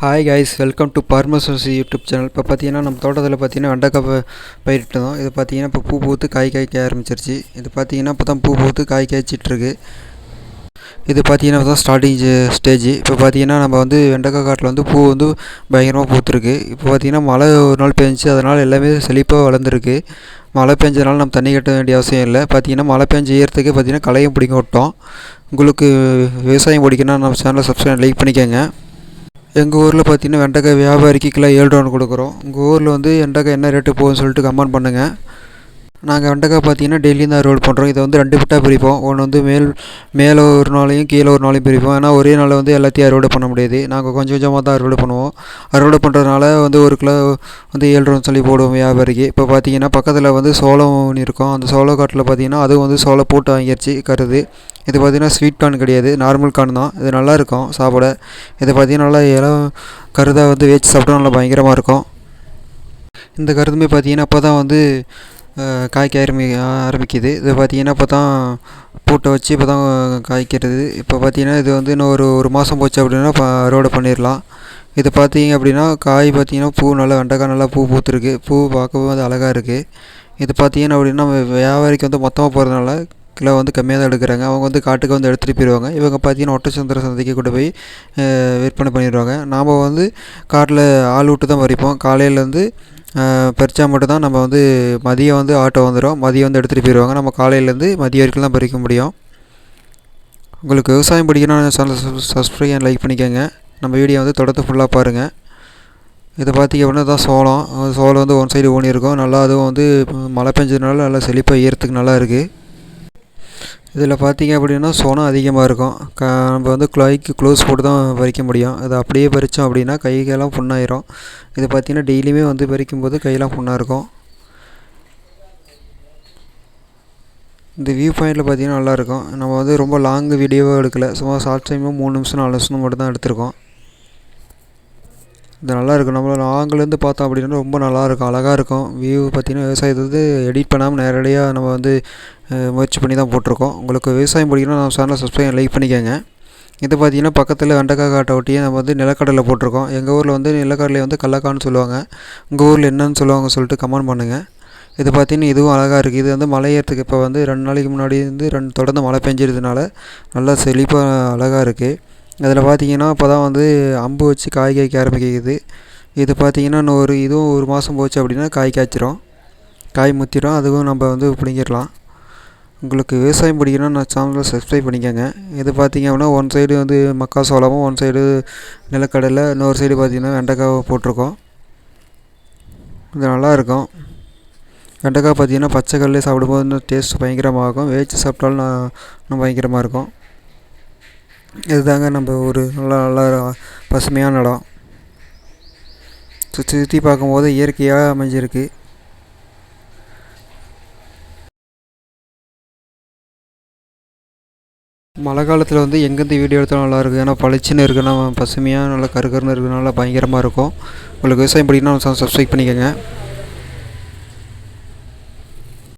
Hi guys welcome to பார்மசோசி YouTube channel இப்போ பார்த்தீங்கன்னா நம்ம தோட்டத்தில் பார்த்தீங்கன்னா வெண்டைக்காய் ப- பயிரிட்டோம் இது பார்த்தீங்கன்னா இப்போ பூ பூத்து காய் காய்க்க ஆரம்பிச்சிருச்சு. இது பார்த்தீங்கன்னா இப்போ தான் பூ பூத்து காய் காய்ச்சிட்ருக்கு. இது பார்த்தீங்கன்னா தான் ஸ்டார்டிங் ஸ்டேஜ் இப்போ பார்த்தீங்கன்னா நம்ம வந்து வெண்டைக்காய் காட்டில் வந்து பூ வந்து பயங்கரமாக பூத்துருக்கு. இப்போ பார்த்தீங்கன்னா மழை ஒரு நாள் பெஞ்சிச்சு. அதனால் எல்லாமே செழிப்பாக வளர்ந்துருக்கு. மழை பெஞ்சதுனால நம்ம தண்ணி கட்ட வேண்டிய அவசியம் இல்லை. பார்த்தீங்கன்னா மழை பெஞ்சுறத்துக்கு பார்த்தீங்கன்னா களையும் பிடிங்க விட்டோம். உங்களுக்கு விவசாயம் பிடிக்குன்னா நம்ம சேனலை சப்ஸ்கிரைப் லைக் பண்ணிக்கோங்க. எங்கள் ஊரில் பார்த்தீங்கன்னா வெண்டைக்காய் வியாபாரிக்கு கிலோ ஏழு ரூபான்னு கொடுக்குறோம். உங்கள் ஊரில் வந்து வெண்டைக்காய் என்ன ரேட்டு போகுதுன்னு சொல்லிட்டு கமெண்ட் பண்ணுங்கள் நாங்கள் வெண்டைக்காய் பார்த்தீங்கன்னா டெய்லியும் தான் அறுவடை பண்ணுறோம் இதை வந்து ரெண்டு பிட்டாக பிரிப்போம். ஒன்று வந்து மேல் மேலே ஒரு நாளையும் கீழே ஒரு நாளையும் பிரிப்போம். ஏன்னா ஒரே நாளில் வந்து எல்லாத்தையும் அறுவடை பண்ண முடியாது. நாங்கள் கொஞ்சம் கொஞ்சமாக தான் அறுவடை பண்ணுவோம். அறுவடை பண்ணுறதுனால வந்து ஒரு கிலோ வந்து ஏழு ரூபான்னு சொல்லி போடுவோம் வியாபாரிக்கு. இப்போ பார்த்தீங்கன்னா பக்கத்தில் வந்து சோளம் ஒன்று இருக்கும். அந்த சோள காட்டில் பார்த்தீங்கன்னா அதுவும் வந்து சோள போட்டு வாங்கிடுச்சு கருது. இது பார்த்தீங்கன்னா ஸ்வீட் கார்ன் கிடையாது. நார்மல் கார்ன் தான். இது நல்லா இருக்கும் சாப்பிட. இது பார்த்தீங்கன்னா நல்லா இளம் கருதாக வந்து வேச்சு சாப்பிட்டா நல்லா பயங்கரமாக இருக்கும். இந்த கருதுமே பார்த்தீங்கன்னா அப்போ தான் வந்து காய்க்க ஆரம்பி ஆரம்பிக்குது. இது பார்த்தீங்கன்னா இப்போ தான் பூட்டை வச்சு இப்போ தான் காய்க்கிறது. இப்போ பார்த்தீங்கன்னா இது வந்து இன்னும் ஒரு ஒரு மாதம் போச்சு அப்படின்னா இப்போ அறுவடை பண்ணிடலாம் இது பார்த்தீங்க அப்படின்னா காய் பார்த்தீங்கன்னா பூ நல்லா வெண்டைக்காய் நல்லா பூ பூத்துருக்கு. பூ பார்க்கவும் அது அழகாக இருக்குது இது பார்த்தீங்கன்னா அப்படின்னா வியாபாரிக்கு வந்து மொத்தமாக போகிறதுனால கிலோ வந்து கம்மியாக தான் எடுக்கிறாங்க. அவங்க வந்து காட்டுக்கு வந்து எடுத்துகிட்டு போயிடுவாங்க இவங்க பார்த்தீங்கன்னா ஒட்டச்சந்திர சந்தைக்கு கொண்டு போய் விற்பனை பண்ணிடுவாங்க நாம் வந்து காட்டில் ஆள் விட்டு தான் பறிப்போம். காலையிலேருந்து பறித்தா மட்டும்தான் நம்ம வந்து மதியம் வந்து ஆட்டோ வந்துடும் மதியம் வந்து எடுத்துகிட்டு போயிடுவாங்க நம்ம காலையிலேருந்து மதியம் வரைக்கும் தான் பறிக்க முடியும். உங்களுக்கு விவசாயம் பிடிக்கணும்னு சேனல் சப்ஸ்கிரைப் அண்ட் லைக் பண்ணிக்கோங்க. நம்ம வீடியோ வந்து தொடர்ந்து ஃபுல்லாக பாருங்கள் இதை பார்த்தீங்க அப்படின்னா தான் சோளம். சோளம் வந்து ஒன் சைடு ஊனி இருக்கும் நல்லா அதுவும் வந்து மழை பெஞ்சதுனால நல்லா செழிப்பாக ஈரத்துக்கு நல்லா இருக்குது இதில் பார்த்தீங்க அப்படின்னா சோனம் அதிகமாக இருக்கும். க நம்ம வந்து குழாய்க்கு க்ளோஸ் போட்டு தான் பறிக்க முடியும். அது அப்படியே பறித்தோம் அப்படின்னா கைகெல்லாம் புண்ணாயிரும். இது பார்த்தீங்கன்னா டெய்லியுமே வந்து பறிக்கும்போது கையெல்லாம் புண்ணாக இருக்கும். இந்த வியூ பாயிண்டில் பார்த்தீங்கன்னா நல்லாயிருக்கும் நம்ம வந்து ரொம்ப லாங் வீடியோவாக எடுக்கலை. சும்மா ஷார்ட் டைமாக மூணு நிமிஷம் நாலு நிமிஷம் மட்டும் தான் எடுத்திருக்கோம். இது நல்லா இருக்கும். நம்ம லாங்கிலேருந்து பார்த்தோம் அப்படின்னா ரொம்ப நல்லாயிருக்கும் அழகாக இருக்கும். வியூ பார்த்தீங்கன்னா விவசாயத்தை வந்து எடிட் பண்ணாமல் நேரடியாக நம்ம வந்து முயற்சி பண்ணி தான் போட்டிருக்கோம். உங்களுக்கு விவசாயம் பிடிக்கணும்னா நம்ம சேனலை சப்ஸ்கிரைப் லைக் பண்ணிக்கோங்க. இது பார்த்தீங்கன்னா பக்கத்தில் வெண்டைக்காய் காட்டை ஒட்டியே நம்ம வந்து நிலக்கடலை போட்டிருக்கோம். எங்கள் ஊரில் வந்து நிலக்கடலை வந்து கல்லக்கான்னு சொல்லுவாங்க. உங்கள் ஊரில் என்னன்னு சொல்லுவாங்க சொல்லிட்டு கமெண்ட் பண்ணுங்கள் இது பார்த்தீங்கன்னா இதுவும் அழகாக இருக்குது இது வந்து மலையேறத்துக்கு இப்போ வந்து ரெண்டு நாளைக்கு முன்னாடி வந்து ரெண்டு தொடர்ந்து மழை பெஞ்சிருந்தனால நல்லா செழிப்பாக அழகாக இருக்குது அதில் பார்த்தீங்கன்னா இப்போ தான் வந்து அம்பு வச்சு காய் காய்க்க ஆரம்பிக்குது. இது பார்த்தீங்கன்னா இன்னும் ஒரு இதுவும் ஒரு மாதம் போச்சு அப்படின்னா காய் காய்ச்சிரும். காய் முத்திரும். அதுவும் நம்ம வந்து பிடிங்கிடலாம். உங்களுக்கு விவசாயம் பிடிக்கணும்னா நான் சேனலை சப்ஸ்கிரைப் பண்ணிக்கோங்க. இது பார்த்திங்க அப்படின்னா ஒன் சைடு வந்து மக்காசோளமும் ஒன் சைடு நிலக்கடலை இன்னொரு சைடு பார்த்தீங்கன்னா வெண்டைக்காய் போட்டிருக்கோம். இது நல்லாயிருக்கும். வெண்டைக்காய் பார்த்தீங்கன்னா பச்சை கல்லே சாப்பிடும்போது இன்னும் டேஸ்ட் பயங்கரமாக இருக்கும். வேச்சு சாப்பிட்டாலும் நான் இன்னும் பயங்கரமாக இருக்கும். இதுதாங்க நம்ம ஒரு நல்லா நல்லா பசுமையான இடம். சுற்றி சுற்றி பார்க்கும்போது இயற்கையாக அமைஞ்சிருக்கு. மழை காலத்தில் வந்து எங்கேருந்து வீடியோ எடுத்தாலும் நல்லாயிருக்கும் ஏன்னா பளிச்சுன்னு இருக்குன்னா பசுமையாக நல்லா கருக்கருன்னு இருக்கிறதுனால பயங்கரமாக இருக்கும். உங்களுக்கு விவசாயம் பிடிக்கணும்னா சப்ஸ்கிரைப் பண்ணிக்கோங்க.